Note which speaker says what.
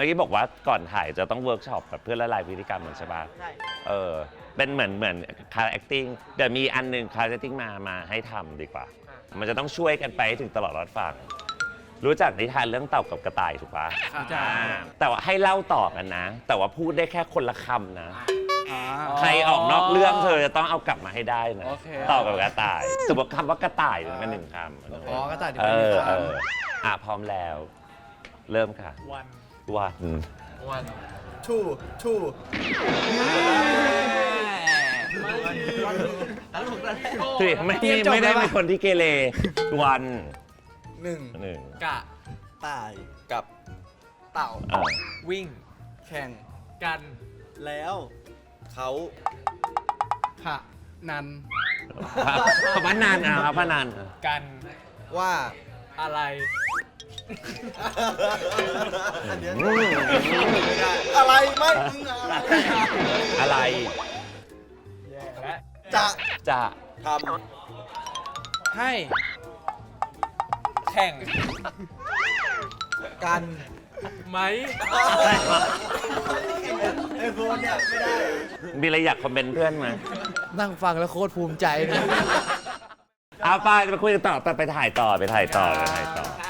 Speaker 1: มื่อกี้บอกว่าก่อนถ่ายจะต้องเวิร์กช็อปแบบเพื่อละลายพฤติกรรมมันใช่ปะ
Speaker 2: ใช่
Speaker 1: เออ เป็นเหมือนเหมือนคาแรคติ้งเดี๋ยวมีอันหนึ่งคาแรคติ้งมา มาให้ทำดีกว่ามันจะต้องช่วยกันไปให้ถึงตลอดรอดฟังรู้จักนิทานเรื่องเต่ากับกระต่ายถูกปะ
Speaker 3: รู้จัก
Speaker 1: อ่าแต่ว่าให้เล่าต่อกันนะ แต่ว่าพูดได้แค่คนละคำนะ
Speaker 3: อ่า
Speaker 1: ใครออกนอกเรื่องเธอจะต้องเอากลับมาให้ได้นะ
Speaker 3: โอเค
Speaker 1: ต่อกับกระต่ายสมมติคำว่ากระต่ายมันหนึ่งคำ
Speaker 2: อ๋อกระต่ายที่
Speaker 1: เอ
Speaker 2: เป็น
Speaker 1: อ
Speaker 2: ค
Speaker 1: เอออะพร้อมแล้ว เริ่มค่ะ
Speaker 3: วัน
Speaker 1: วันำ
Speaker 2: วันทูทู
Speaker 1: สิไม่ไม่ได้เป็นคนที่เกเรวัน
Speaker 2: หนึ่ง
Speaker 1: หนึ่ง
Speaker 3: กะ
Speaker 2: ตายกับเต่า
Speaker 1: เออ
Speaker 3: วิ่ง
Speaker 2: แข่ง
Speaker 3: กัน
Speaker 2: แล้วเขา
Speaker 3: ขะนัน
Speaker 1: พระนานอะพระนาน
Speaker 3: กัน
Speaker 2: ว่า
Speaker 3: อะไร
Speaker 2: อันเนี้ยไม่ได้อะไรไม่มึงอะไร
Speaker 1: อะไร
Speaker 3: และ
Speaker 2: จะ
Speaker 1: จะ
Speaker 2: ทำ
Speaker 3: ให้แข่ง
Speaker 2: กัน
Speaker 3: ไหม
Speaker 2: ไอ้โฟนเนี่ยไม่ได้
Speaker 1: มีอะไรอยากคอมเมนต์เพื่อนไหม
Speaker 4: นั่งฟังแล้วโคตรภูมิใจเลย
Speaker 1: เอาไปไปคุยกันต่อไปไปถ่ายต่อไปถ่ายต่อไปถ่ายต่อ
Speaker 2: ค่ะ